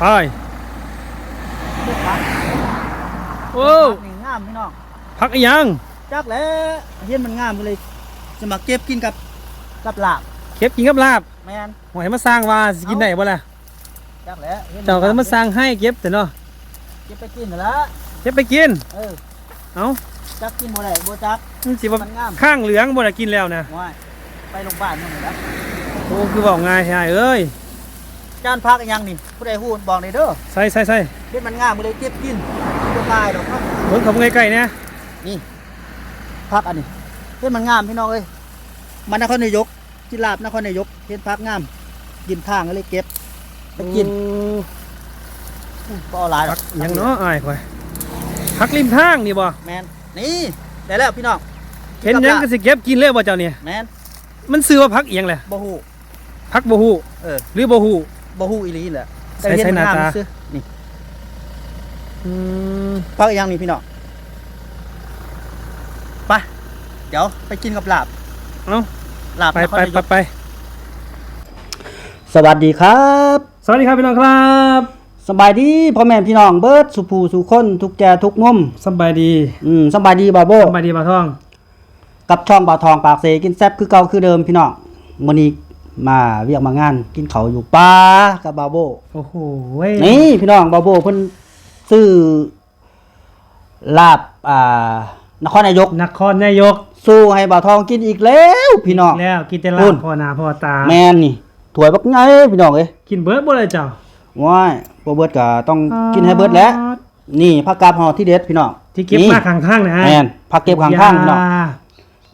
ไปเลือกพักโอ้พักนี่งามพี่น้องพักอีหยังจักแล้วเห็นมันงามก็เลยจะมาเก็บกินกับกับลาบเก็บกินกับลาบแมนหอยมาสร้างว่าสิกินได้บ่ล่ะจักแล้วห็นนเจ้าก็มาสร้างให้เก็บแต่เนาะเก็บไปกินนั่นละเก็บไปกินเออเอ้าจักกินบ่ได้บ่จักมันสิว่ามันงามข้างเหลืองบ่ได้กินแล้วนะว้ายไปโรงพยาบาลนั่นแหละโอ้คือบอกง่ายใช่เอ้ย จานพักอีหยังนี่ผู้ใดฮู้บอกได้เด้อใส่ใส่ใส่เห็นมันงามก็เลยเก็บกินบ่ตายดอกครับเบิ่งเขาใกล้ๆเนี่ยพักอันนี้เห็นมันงามพี่น้องเอ้ยมันนครนายกที่ลาบนครนายกเห็นพักงาม กินทางก็เลยเก็บไปกินโอ้ก็เอาหลายดพัอกหยังเนาะอ้ายข่อยพักริมทางนี่บ่แมนนี่ได้แล้วพี่น้องเห็นหยังก็สิเก็บกินเลยบ่เจ้าเนี่ยแมนมันซื้อว่าพักอีหยังแหละบ่ฮู้พักบ่ฮู้เออหรือบ่ฮู้ บ่ฮู้อีหลีแหละใส่แต่เห็ใส่หน้ามังมตาซื่อนี่อืมพักอีกอย่างนี่พี่น้องไปเดี๋ยวไปกินกับลาบเอ้าลาบไปนครไปนายไปกไปสวัสดีครับ สวัสดีครับพี่น้องครับสบายดีพ่อแม่พี่น้องเบิดสุภูสุคนทุกแจทุกมุมสบายดี อืมสบายดีบาโบสบายดีบ่าวทอง กับช่องบ่าวทองปากเซกินแซ่บคือเก่าคือเดิมพี่น้องมื้อนี้ มาเวียกมางาน กินเขาวอยู่ป่ากับบาโบ โอ้โหเว้ยนี่พี่น้องบาโบเพิ่นซื้อลาบอ่านครนายก นครนายกสู้ให้บ่าวทองกินอีกแล้วพี่น้อง แล้วกินแต่ลาคุบณพ่อหน้าพ่อตา แม่นนี่ถวยบักไงพี่น้องเอ้ยกินเบิร์ดบ่เลยเจ้าว้ายบ่เบิดก็ต้องกินให้เบิดแหล้วนี่ผักกาดห่อที่เด็ดพี่น้องที่เก็บนี่มาข้างๆนะฮะแม่นผักเก็บข้างข้างพี่น้อง ยา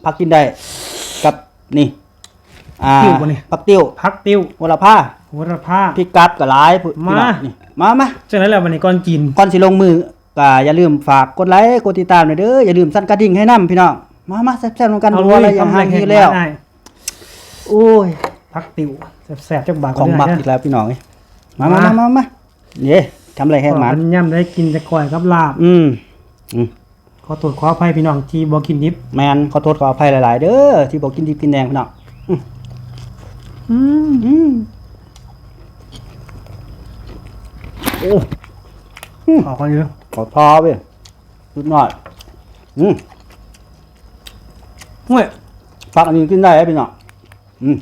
ผักกินได้กับนี่ อ่าติ้วบ่นี่ผักติ้วพักติ้วโหระพาโหระพาพริกกัดก็หลายพี่มาน้องนี่มามาจังนั้นแหละวันนี้ก่อนกิน ก่อนสิลงมือก็อย่าลืมฝากกดไลค์กดติดตามหน่อยเด้ออย่าลืมสั่นกระดิ่งให้นํพี่น้องมามาแซ่บๆนำกันเอารัวอะไรอย่างทำห่างแข่ที่งแล้วมาได้โอ้ยพักติ้วแซ่บๆจักบาทของมักอีกแล้วพี่น้องเอ้ยมามามามามาเย่ทำอะไรแห้งหมันมันย่ำได้กินแต่ก่อยกับลาบ อืมอืม ขอตรวจขออภัยพี่น้องที่บ่กินดิบ แมนขอโทษขออภัยหลาย ๆ เด้อที่บอกกินดิบกินแดงพี่น้อง อืมอืมโอ้ขอคนเยอะขอทอไปสุดยอดอืมเฮ้ยผักอันนี้กินได้ไหมพี่น้องอืม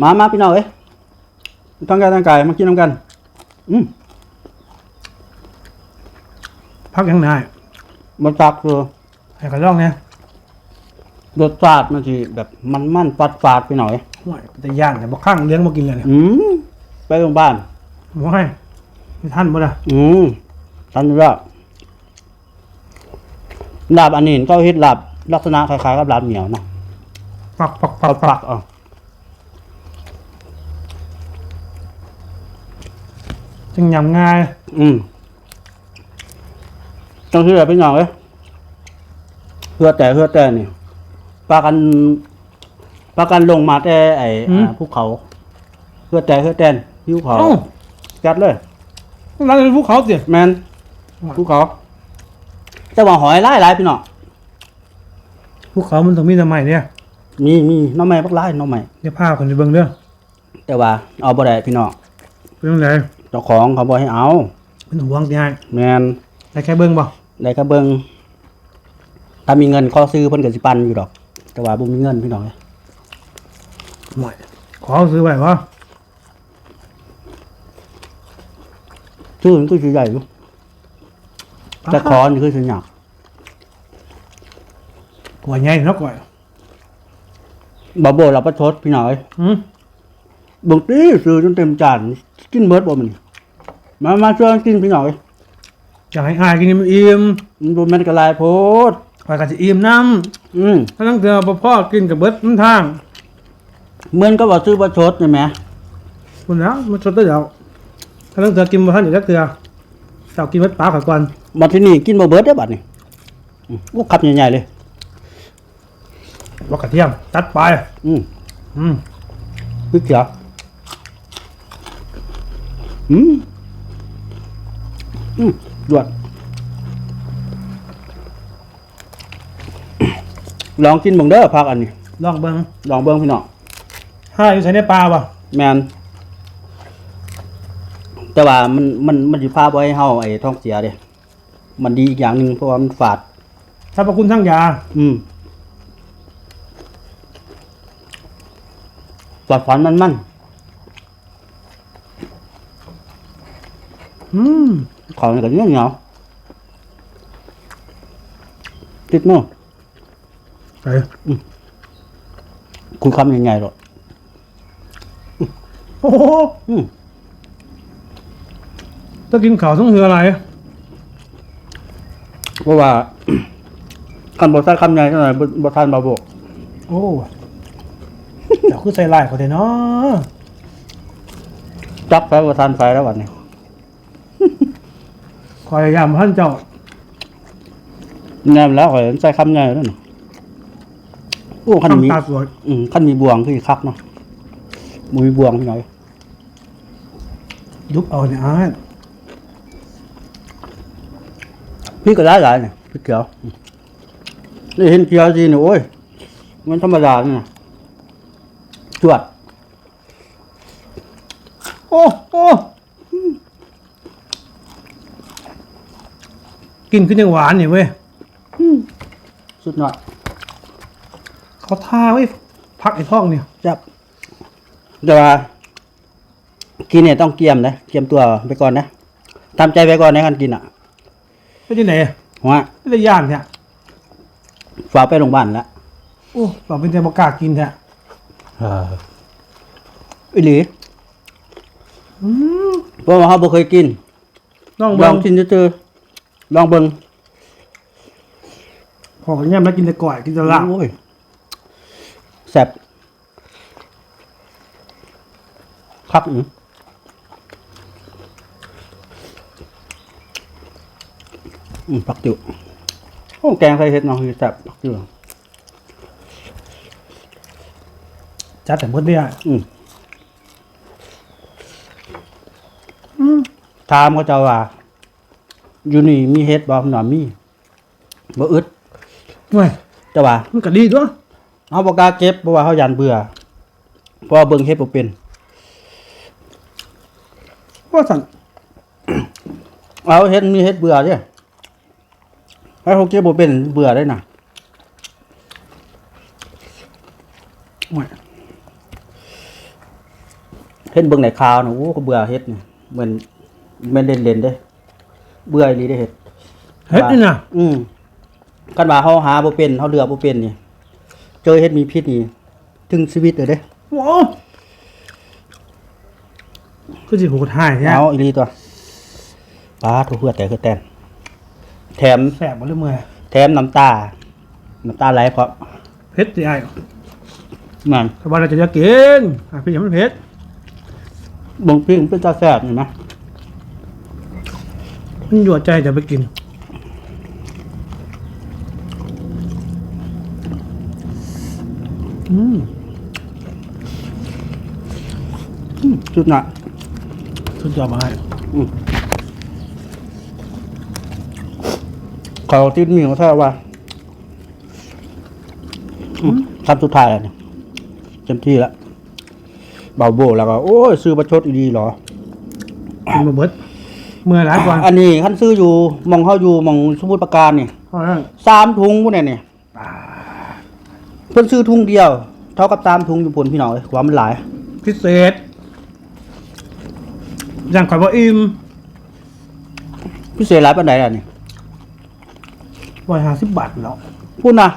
มามาพี่น้องเอ้ยตั้งกายตั้งกายมากินน้ำกัน อืมพักยังไงมันตักคือให้กระลองเนี่ย รสชาติมันสิแบบมันมันๆปัดฝาดๆไปหน่อย ห่วยแต่ย่างแต่บ่ข้างเลี้ยงบ่กินเลยเนี่ยอืมไปโรงพยาบาลบ่ให้ไม่ทันบ่ล่ะอืมทันอยู่แล้วลาบอันนี้ก็เฮ็ดลาบลักษณะคล้ายๆกับลาบเหนียวเนาะปักปักปัปักกปัปักกอะจึงยำง่ายอืมจังที่แบบเป็นอย่างเอ้ยเพื่อแต่เพื่อแต่นี่ ปากันปากันลงมาแต่ไอ้อ่าภูเขาเพื่อแต่เพื่อแต่นภูเขาเอ้าจัดเลย ร้านเป็นภูเขาสิแมนภูเขาแต่ว่าหอยหลายหลายพี่น้องภูเขามันต้องมีทำไมเนี่ยมีมีหน้องใหม่บักหลายหน้องใหม่เดี๋ยวพาคนไปเบิ่งเด้อแต่ว่าเอาบ่ได้พี่น้องเป็นจังไดเจ้าของเขาบ่ให้เอา เป็นห่วงสิให้แมนได้แค่เบิ่งบ่ได้ก็เบิ่งถ้ามีเงินขอซื้อเพิ่นก็สิปันอยู่ดอก แต่ว่าบ่มีเงินพี่น้องเอ้ยห่วยขอซื้อไว้บ่ชื่อมันก็สิใหญ่อยู่แต่ขอนี่คือสิหยักกว่าใหญ่เนาะกว่าบ่โบเราประชดพี่น้องเอ้ยหืมเบิ่งติซื้อจนเต็มจานกินเบิดบ่มันมามาช่วยกันกินพี่น้องเอ้ยอยากให้อายกินให้มันอิ่มมันบ่แม่นกระลายโพด ข่อยก็สิอิ่มนํอืมถ้าตั้งเทื่อบ่พอกินกับเบิดมันทางเหมือนกับว่าซื้อประชดใช่ไหมคุณนะมันสดได้แล้วถ้าตั้งเทื่อกินบ่ทันอยู่จักเทื่อเจ้ากินเบิดปลาข่อยก่อนบัดที่นี่กินบ่เบิดเด้อบัดนี้อืมโอ้ขับใหญ่ๆเลยว่ากระเทียมตัดไปอืมอืมพริกเขียวอืมอืมดวด ลองกินเบิ่งเด้อผักอันนี้ ลองเบิ่งลองเบิ่งพี่น้องห้าอยู่ใส่ในปลาบ่แมนแต่ว่ามันมันมันสิพาบ่ให้เฮาไอ้ท้องเสียเด้มันดีอีกอย่างหนึงเพราะว่ามันฝาด สรรพคุณทั้งยา อืมฝาดฝันมันมันอืมของมันก็เหนียวเหนียวติดเนาะ ไปคุณคำยังไงหรอกโอ้โหอืมต้องกินข้าวต้องเหืออะไรเพราะว่าคันบ่ใส่คำใหญ่เท่าไหร่บ่บ่ทันบ่บอกโอ้เดี๋ยวคือใส่ลายเขาเถอะเนาะจับไปบ่ทันไปแล้ววันนี้คอยยามท่านเจ้าแนมแล้วข่อยใส่คำใหญ่แล้วน่ะ โอ้คันมีทำตาสวยอืมคันมีบวงคือคักเนาะบ่มีบวงพี่น้อยยุบเอาเนี่ยอ้ายพี่ก็ได้หลายเนี่ยพี่เขียวอืมนี่เห็นเขียวสิเนี่ยโอ้ยมันธรรมดานี่นะจวด โอ้โอ้กินขึ้นยังหวานนี่เว้ยสุดยอด เขาท่าไว้พักไอ้ท้องเนี่ยจับแต่ว่ากินเนี่ยต้องเกียมนะเกียมตัวไปก่อนนะทำใจไปก่อนในการกินอะไปที่ไหนว่าไม่ได้ย่านเนี่ยฝากไปโรงพยาบาลแล้วโอ้เราเป็นใจบอกกล้ากินเนี่ยอีหลีอืมเพราะว่าเขาบ่เคยกินน้องลเบิ้องงกินเจอๆลองเบิ่งพอกันย่ำแล้วกินแต่ก่อยกินแต่ลาบโอ้ย แซ่บคักอืออืมปักจิ๋วโอ้แกงใส่เห็ดเนาะคือแซ่บปักจิ๋วจัดแต่เมื่อเดียวอืมอืมถามเขาเจ้าว่า อยู่นี่มีเฮ็ดบ่หน่อมีบ่อึดเว้ยแต่ว่ามันก็ดีด้วย เฮาบ่กล้าเก็บเพราะว่าเฮายันเบื่อเพราะว่าเบิ่งเฮ็ดบ่เป็นว่าสั่นเอาเฮ็ดมีเฮ็ดเบื่อเด้ให้เขาเก็บบ่เป็นเบื่อได้น่ะเว้ยเฮ็ดเบิ่งในข่าวน่ะโอ้ก็เบื่อเฮ็ดนี่เหมือนแม่นเล่นๆเด้เบื่ออีหลีได้เฮ็ดเฮ็ดนี่นะอืมกันว่าเฮาหาบ่เป็นเฮาเลือกบ่เป็นนี่ เจอเฮ็ดมีพิษนี่ถึงชีวิตเลยเด้โอ้คือสิโหดหายเนี่ยเอาอีหลีตัวปลาถูกเพื่อแต่คือแตนแถม แสบหมดเลยเมื่อยแถมน้ำตา น้ำตาไหลเพราะเผ็ดสิไอ้มันถ้าว่าเราจะจะกินอะพี่อย่ามันเผ็ดบงปิ้งเป็นตาแซ่บเห็นไหมมันหยวดใจจะไปกิน อืมอืมจุดน่ะสุดยอดมากเขาติดมีของแท้ว่าอืมคำสุดท้ายแล้วเนี่ยเต็มที่แล้วเบาโบแล้วก็ โอ้ยซื้อประชดอีดีเหรอกินมาเบิดเมื่อยหลายกว่าอันนี้ขั้นซื้ออยู่หมองเข้าอยู่หมองสมุทรปราการนี่เพราะนั้นสามถุงพวกเนี่ยเนี่ย เพิ่นซื้อถุงเดียว เท่ากับสามถุงอยู่ผลพี่น้องเลยความมันหลาย พิเศษ อย่างข่อยบ่อิ่มพิเศษหลายปันใดล่ะนี่ร้อยห้าสิบบาทแล้วพูดนะ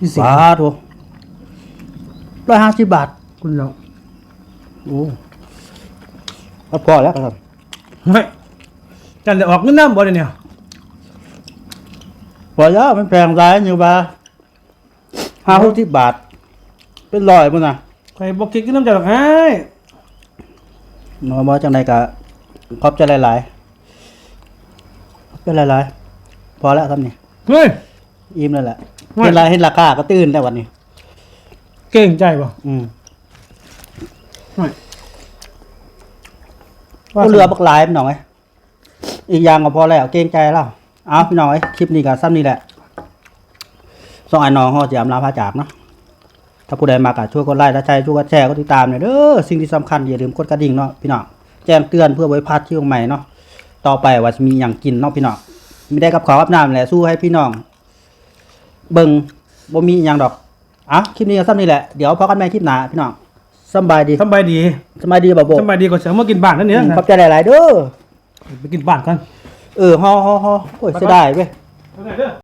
พิเศษบาทโถร้อยห้าสิบบาทคุณแล้วโอ้ก็พอแล้วครับเฮ้ยจันจะออกเงินน้ำบ่เดี๋ยวเนี่ยพอแล้วมันแพงร้ายอยู่บ่า ห้าหกสิบบาท เป็นร้อยมั้งนะข่อยบ่คิดกินน้ำจันหรอกไอ้น้อยมาจังใดกะขอบใจหลายๆขอบใจหลายๆพอแล้วครับนี่เฮ้ย อิ่มแล้วแหละไม่เห็นไรเห็นราคาก็ตื่นแต่วันนี้ เก่งใจป่ะอืมว่าก็เรือบักหลายพี่น้องไอ้ยอีกอย่างก็พอแล้วเกรงใจแล้วเอาพี่น้องไอ้ยคลิปนี้ก็ซ้ำนี่แหละ สองไอ้น้องเขาจะอำลาพาจากเนาะถ้าผู้ใดมากะช่วยกดไลค์ถ้าใช่ช่วยกดแชร์กดติดตามเนี่ยเด้อสิ่งที่สำคัญอย่าลืมกดกระดิ่งเนาะพี่น้องแจ้งเตือนเพื่อไว้พลาดที่ใหม่เนาะต่อไปว่าจะมีอย่างกินเนาะพี่น้องไม่ได้กับขาวกับน้ำแหละสู้ให้พี่น้อง เบิ่งบ่มีอหย่างดอกอะคลิปนี้ก็ซ้ำนี่แหละเดี๋ยวพบกันใหม่คลิปหน้าพี่น้องสำบายดีสบายดีสบายดีบ่โบสบายดีกว่าเสียงมากินบ้านนั่นเนี่ยขอบใจหลายๆเด้อไปกินบ้านกันเออฮอฮอฮอโอ้ยเสียดายเว้ยไปไหนเด้อ